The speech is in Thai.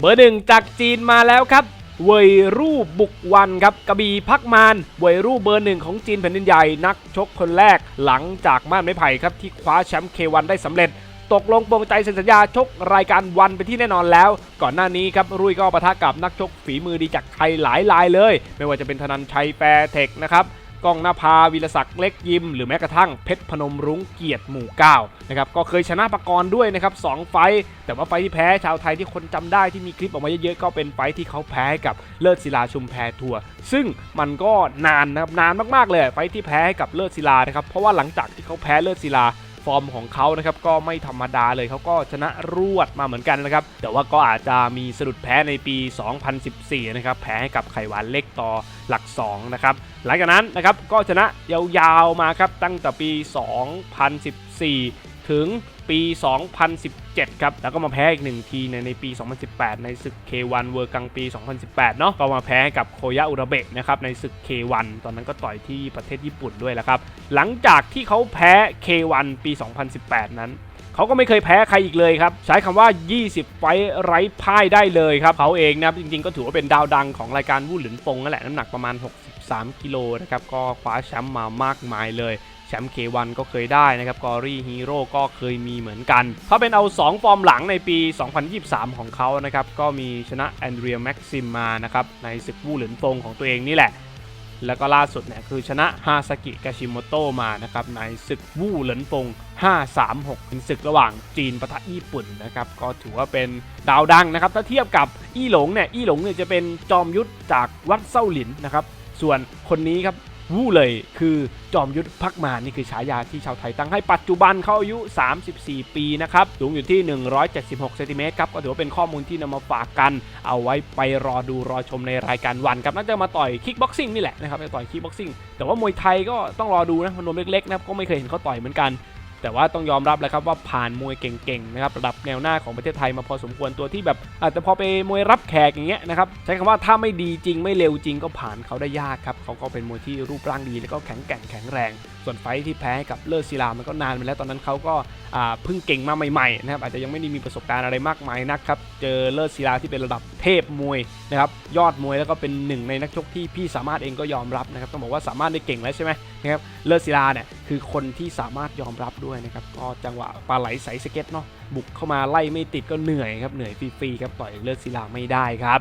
เบอร์หนึ่งจากจีนมาแล้วครับเวยรูบุกวันครับกระบี่พักมานเวยรู่เบอร์หนึ่งของจีนแผ่นดินใหญ่นักชกคนแรกหลังจากม่านไม้ไผ่ครับที่คว้าแชมป์เควันได้สำเร็จ ตกลงปรงใจเซ็นสัญญาชกรายการวันไปนที่แน่นอนแล้ว ก่อนหน้านี้ครับรุ่ยก็ปะทะกับนักชกฝีมือดีจากไทยหลายรายเลย ไม่ว่าจะเป็นธนันชัยแฟร์เทคนะครับ ก้องนภาวิรศักดิ์เล็กยิม หรือแม้กระทั่งเพชรพนมรุ้งเกียรติหมู่เก้านะครับก็เคยชนะปากรด้วยนะครับสองไฟแต่ว่าไฟที่แพ้ชาวไทยที่คนจำได้ที่มีคลิปออกมาเยอะๆก็เป็นไฟที่เขาแพ้กับเลิศศิลาชุมแพทัวร์ซึ่งมันก็นานนะครับนานมากๆเลยไฟที่แพ้ให้กับเลิศศิลานะครับเพราะว่าหลังจากที่เขาแพ้เลิศศิลา ฟอร์มของเขานะครับก็ไม่ธรรมดาเลยเขาก็ชนะรวดมาเหมือนกันนะครับ แต่ว่าก็อาจจะมีสะดุดแพ้ในปี 2014 นะครับ แพ้ให้กับไข่หวานเล็กต่อหลัก 2 นะครับ หลังจากนั้นนะครับก็ชนะยาวๆมาครับตั้งแต่ปี 2014 ถึง ปี 2017 ครับ แล้วก็มาแพ้อีกหนึ่งทีในในปี 2018 ในศึก K1 เวอร์กังปี 2018 เนาะก็มาแพ้กับโคยะอุระเบะนะครับในศึก K1 ตอนนั้นก็ต่อยที่ประเทศญี่ปุ่นด้วยแหละครับ หลังจากที่เขาแพ้ K1 ปี 2018 นั้นเขาก็ไม่เคยแพ้ใครอีกเลยครับ ใช้คำว่า 20 ไฟท์ไร้พ่ายได้เลยครับเขาเองนะครับจริงๆ ก็ถือว่าเป็นดาวดังของรายการวู่หลินฟงนั่นแหละน้ำหนักประมาณ 63 กิโลนะครับ ก็คว้าแชมป์มามากมายเลย แชมป์ K1 ก็เคยได้นะครับกอรี่ฮีโร่ก็เคยมีเหมือนกันถ้าเป็นเอา 2 ฟอร์มหลังในปี 2023 ของเขานะครับ ก็มีชนะแอนเดรียแม็กซิมมานะครับ ในศึกวู่หลินฟงของตัวเองนี่แหละ แล้วก็ล่าสุดเนี่ยคือชนะฮาซากิกาชิโมโตะมานะครับ ในศึกวู่เหลินฟง 536 เป็นศึกระหว่างจีนปะทะญี่ปุ่นนะครับ ก็ถือว่าเป็นดาวดังนะครับ ถ้าเทียบกับอี้หลงเนี่ยอี้หลงเนี่ยจะเป็นจอมยุทธจากวัดเส้าหลินนะครับส่วนคนนี้ครับ วู่เลยคือจอมยุทธพักมานี่คือฉายาที่ชาวไทยตั้งให้ปัจจุบันเขาอายุ 34 ปีนะครับสูงอยู่ที่ 176เซนติเมตรครับก็ถือว่าเป็นข้อมูลที่นำมาฝากกัน เอาไว้ไปรอดูรอชมในรายการวันครับน่าจะมาต่อยคิกบ็อกซิ่งนี่แหละนะครับจะต่อยคิกบ็อกซิ่งแต่ว่ามวยไทยก็ต้องรอดูนะพนมเล็กๆนะก็ไม่เคยเห็นเขาต่อยเหมือนกัน แต่ว่าต้องยอมรับเลยครับว่าผ่านมวยเก่งๆนะครับระดับแนวหน้าของประเทศไทยมาพอสมควรตัวที่แบบอาจจะพอไปมวยรับแขกอย่างเงี้ยนะครับใช้คำว่าถ้าไม่ดีจริงไม่เร็วจริงก็ผ่านเขาได้ยากครับเขาก็เป็นมวยที่รูปร่างดีแล้วก็แข็งแกร่งแข็งแรงส่วนไฟที่แพ้ให้กับเลิศศิลามันก็นานไปแล้วตอนนั้นเขาก็เพิ่งเก่งมาใหม่ๆนะครับอาจจะยังไม่ได้มีประสบการณ์อะไรมากมายนักครับเจอเลิศศิลาที่เป็นระดับเทพมวยนะครับยอดมวยแล้วก็เป็นหนึ่งในนักชกที่พี่สามารถเองก็ยอมรับนะครับต้องบอกว่าสามารถได้เก่งแล้วใช่ไหมนะครับเลิศศิลาเนี่ยคือคนที่สามารถยอมรับด้วยนะครับก็จังหวะปลาไหลใสสเก็ตเนาะบุกเข้ามาไล่ไม่ติดก็เหนื่อยครับเหนื่อยฟรีๆครับต่อยเลิศศิลาไม่ได้ครับ